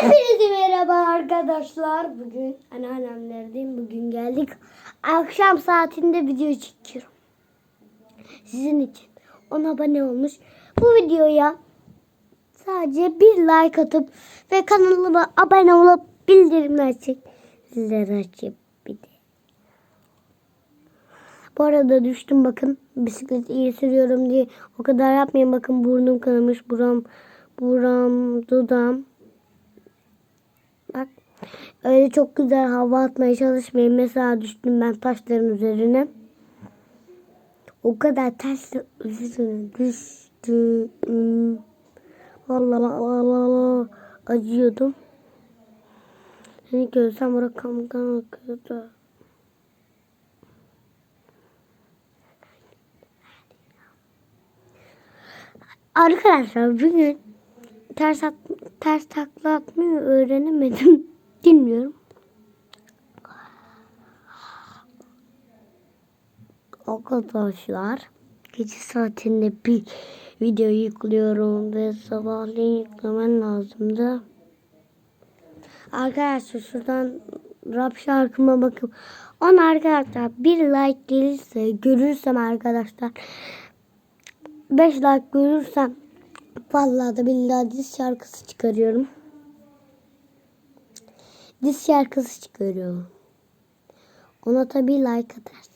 Hepinize merhaba arkadaşlar. Bugün anneannemlerdeyim. Bugün geldik. Akşam saatinde video çekiyorum. Sizin için. Ona abone olmuş. Bu videoya sadece bir like atıp ve kanalıma abone olup bildirimler açıp zilleri açıp bir de. Bu arada düştüm bakın. Bisiklet iyi sürüyorum diye o kadar yapmayın. Bakın burnum kanamış. Buram, buram, dudağım. Öyle çok güzel hava atmaya çalışmayın. Mesela düştüm ben taşların üzerine. O kadar taşla üzerine düştüm. Vallahi vallahi acıyordum. Seni görsem rakamdan akıyordu. Arkadaşlar bugün ters at, ters takla atmayı öğrenemedim. Bilmiyorum. Arkadaşlar gece saatinde bir video yüklüyorum ve sabahleyin yüklemen lazımdı. Arkadaşlar şuradan rap şarkıma bakın. Ona arkadaşlar bir like gelirse görürsem arkadaşlar 5 like görürsem vallahi da billahi diz şarkısı çıkarıyorum. Diz şarkısı çıkarıyorum. Ona tabii like atarsın.